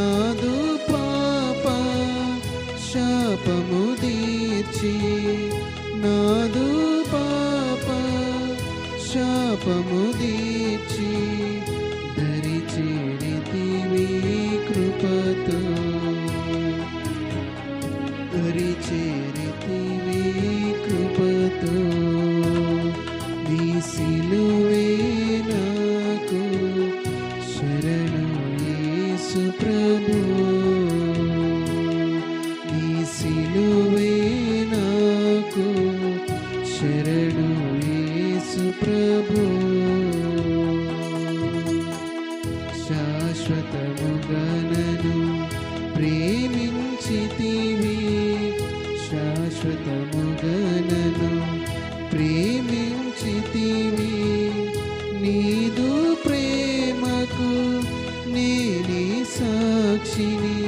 నాదు పాప శాపము తీర్చి నాదు పాప శాపము తీర్చి దరిచేరితివి కృపతో. దరిచేరితివి కృపతో. నీ సిలువే శాశ్వతముగనను ప్రేమించితివి శాశ్వతముగనను ప్రేమించితివి నీదు ప్రేమకు నేనే సాక్షిని.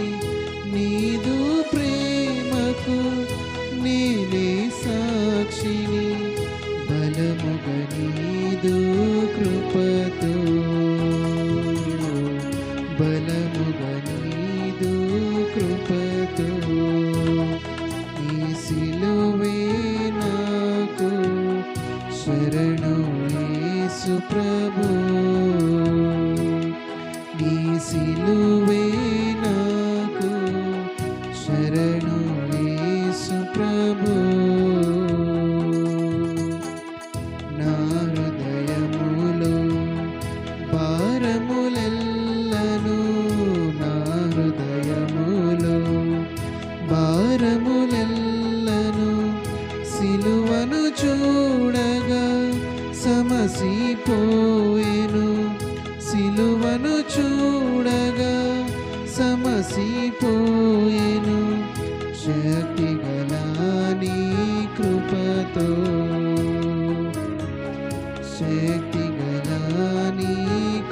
చూడగా సమసిపోయెను. సిలువను చూడగా సమసిపోయెను. శక్తి గలాని కృపతో. శక్తి గలాని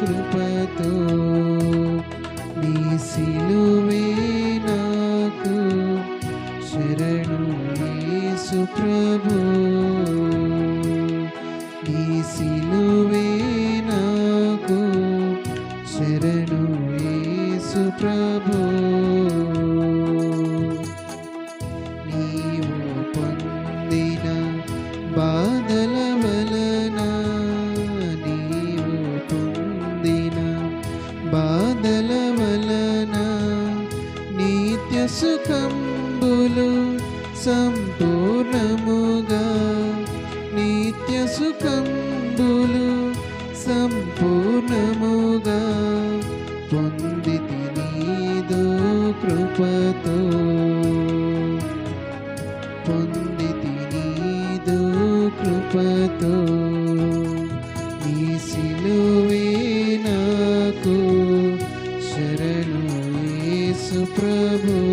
కృపతో. నీ సిలువే ప్రభు. నీవు పొందిన బాధల వలన నీవు పొందిన బాధల వలన నిత్య సుఖంబులు సంపూర్ణముగా నిత్య సుఖం కృపతో పొందితి నీదు కృపతో. నీ సిలువే నాకు శరణు యేసు ప్రభు.